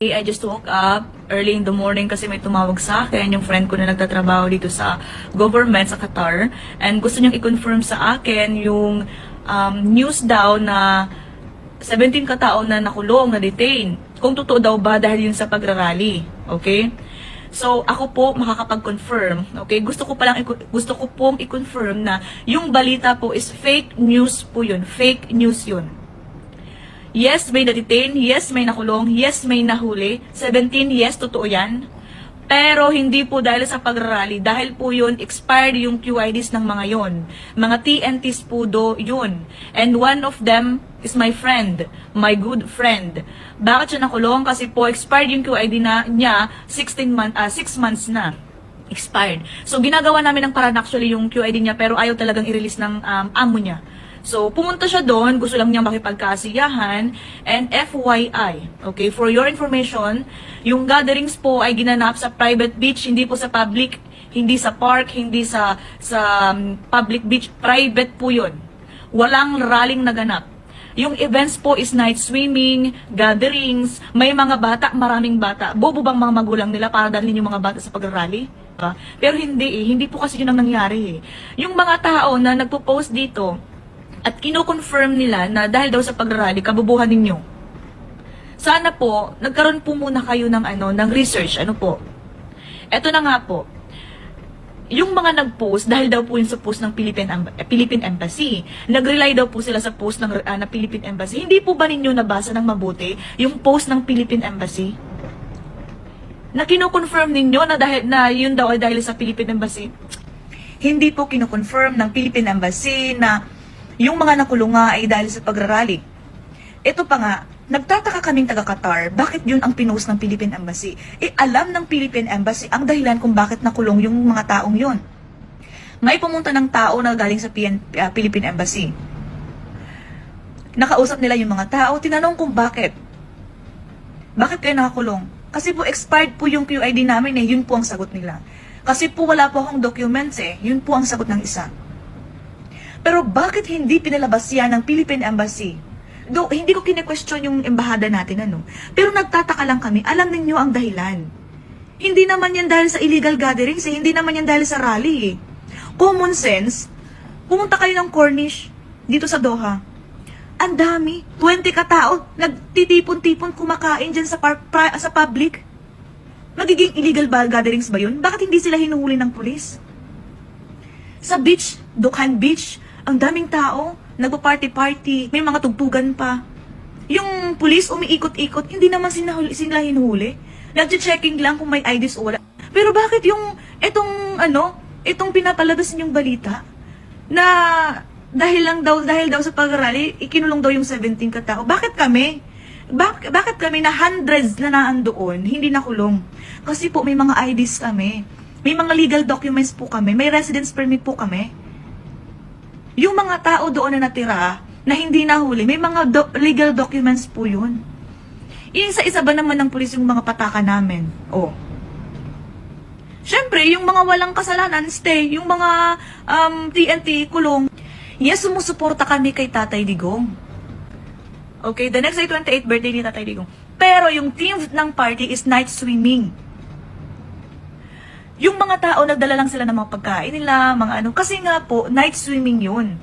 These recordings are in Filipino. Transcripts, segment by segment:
I just woke up early in the morning kasi may tumawag sa akin, yung friend ko na nagtatrabaho dito sa government sa Qatar. And gusto niyang i-confirm sa akin yung um, news daw na 17 katao na nakulong, na detain. Kung totoo daw ba dahil yun sa pagrarally. Okay? So, ako po makakapag-confirm. Okay? Gusto ko pa lang, i- gusto ko pong i-confirm na yung balita po is fake news po yun. Fake news yun. Yes, may na-detain. Yes, may nakulong. Yes, may nahuli. 17, yes, totoo yan. Pero hindi po dahil sa pagrarally. Dahil po yun, expired yung QIDs ng mga yon. Mga TNTs po do yun. And one of them is my friend. My good friend. Bakit siya nakulong? Kasi po expired yung QID na, niya 16 month, ah 6 months na expired. So, ginagawa namin ng paraan actually yung QID niya pero ayaw talagang i-release ng um, amo niya. So, pumunta siya doon, gusto lang niya makipagkasiyahan, and FYI, okay, for your information, yung gatherings po ay ginanap sa private beach, hindi po sa public, hindi sa park, hindi sa sa um, public beach, private po yun. Walang rallying naganap. Yung events po is night swimming, gatherings, may mga bata, maraming bata. Bobo bang mga magulang nila para dalhin yung mga bata sa pagrally? Diba? Pero hindi eh, hindi po kasi yun ang nangyari eh. Yung mga tao na nagpo-post dito, at kino-confirm nila na dahil daw sa pagrally, kabubuhan ninyo. Sana po, nagkaroon po muna kayo ng ano, ng research, ano po. Eto na nga po, yung mga nag-post, dahil daw po yun sa post ng Philippine, eh, Philippine Embassy, nag-rely daw po sila sa post ng ah, na Philippine Embassy. Hindi po ba ninyo nabasa ng mabuti yung post ng Philippine Embassy? Na kino-confirm ninyo na dahil na yun daw ay dahil sa Philippine Embassy? Hindi po kino-confirm ng Philippine Embassy na yung mga nakulong nga ay dahil sa pagrarally. Ito pa nga, nagtataka kaming taga-Qatar, bakit yun ang pinost ng Philippine Embassy? Eh, alam ng Philippine Embassy ang dahilan kung bakit nakulong yung mga taong yun. May pumunta ng tao na galing sa PN, ah, Philippine Embassy. Nakausap nila yung mga tao, tinanong kung bakit. Bakit kayo nakakulong? Kasi po expired po yung QID namin eh, yun po ang sagot nila. Kasi po wala po akong documents eh, yun po ang sagot ng isa. Pero bakit hindi pinalabas yan ng Philippine Embassy? Do, hindi ko kine-question yung embahada natin, ano. Pero nagtataka lang kami, alam ninyo ang dahilan. Hindi naman yan dahil sa illegal gatherings, eh. hindi naman yan dahil sa rally. Eh. Common sense, pumunta kayo ng Cornish, dito sa Doha. Ang dami, 20 katao, nagtitipon-tipon kumakain dyan sa, par- pra- sa public. Magiging illegal ba gatherings ba yun? Bakit hindi sila hinuhuli ng pulis? Sa beach, Dukhan Beach, ang daming tao, nagpa-party-party, may mga tugtugan pa. Yung pulis umiikot-ikot, hindi naman sila, sila hinuhuli. Nagche-checking lang kung may IDs o wala. Pero bakit yung, etong, ano, itong pinapalabas ninyong balita, na dahil lang daw, dahil daw sa pag-rally, ikinulong daw yung 17 katao. Bakit kami? Bak bakit kami na hundreds na naan doon, hindi nakulong? Kasi po may mga IDs kami. May mga legal documents po kami. May residence permit po kami. Yung mga tao doon na natira, na hindi nahuli, may mga do- legal documents po yun. Isa-isa ba naman ng pulis yung mga pataka namin? Oh. Siyempre, yung mga walang kasalanan, stay. Yung mga um, TNT, kulong. Yes, sumusuporta kami kay Tatay Digong. Okay, the next day, 28 birthday ni Tatay Digong. Pero yung theme ng party is night swimming. Yung mga tao, nagdala lang sila ng mga pagkain nila, mga ano. Kasi nga po, night swimming yun.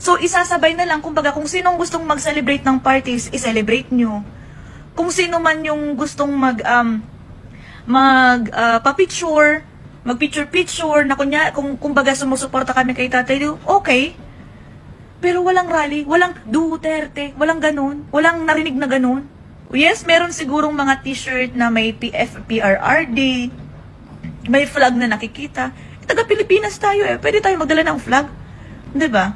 So, isasabay na lang, kumbaga, kung sinong gustong mag-celebrate ng parties, i-celebrate nyo. Kung sino man yung gustong mag, um, mag, uh, pa-picture, mag-picture-picture, na kunya, kung, kumbaga, sumusuporta kami kay Tatay Digong, okay. Pero walang rally, walang Duterte, walang ganun, walang narinig na ganun. Yes, meron sigurong mga t-shirt na may PF, PRRD, may flag na nakikita. Taga Pilipinas tayo eh. Pwede tayo magdala ng flag. 'Di ba?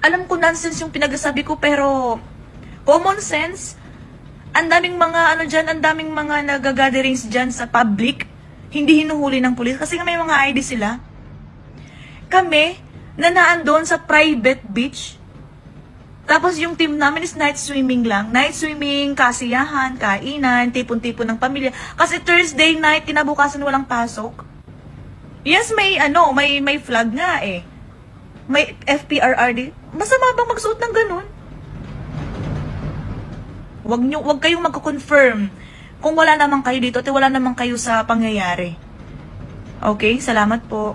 Alam ko nonsense yung pinagsasabi ko pero common sense. Ang daming mga ano diyan, ang daming mga nagagatherings diyan sa public. Hindi hinuhuli ng pulis kasi may mga ID sila. Kami na naandun sa private beach. Tapos yung team namin is night swimming lang. Night swimming, kasiyahan, kainan, tipon-tipon ng pamilya. Kasi Thursday night, kinabukasan walang pasok. Yes, may ano, may may flag nga eh. May FPRRD. Masama bang magsuot ng ganun? Wag nyo, wag kayong magko-confirm kung wala naman kayo dito at wala naman kayo sa pangyayari. Okay, salamat po.